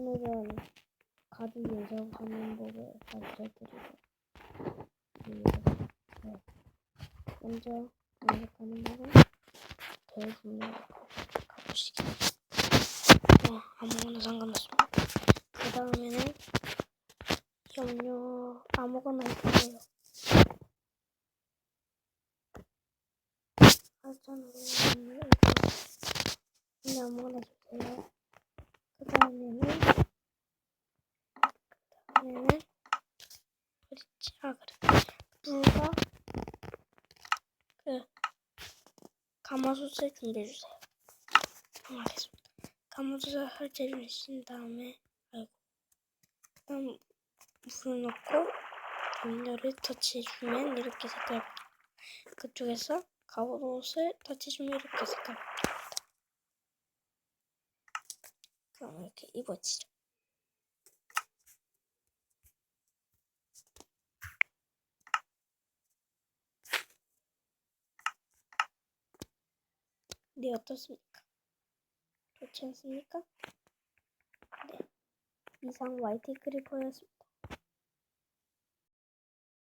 오늘은 가죽 예정하는 법을 가르쳐드리겠습니다. 네. 먼저 연습하는 법은 대분으로 가보시기. 어, 아무거나 상관없습니다. 그 다음에는 염료 아무거나 해주세요. 알잖아요. 염료 아무거나 주세요. 그 다음에는 그 다음에는 어딨지? 아 그래 물과 그 가마솥을 준비해 주세요. 어, 알겠습니다. 가마솥을 설치해 주신 다음에 아이고 그다음 물을 넣고 염료를 터치해 주면 이렇게 색깔 그쪽에서 가마솥을 터치해 주면 이렇게 색깔 그럼 이렇게 입어지죠. 네, 어떻습니까? 좋지 않습니까? 네. 이상 YT 크리퍼였습니다.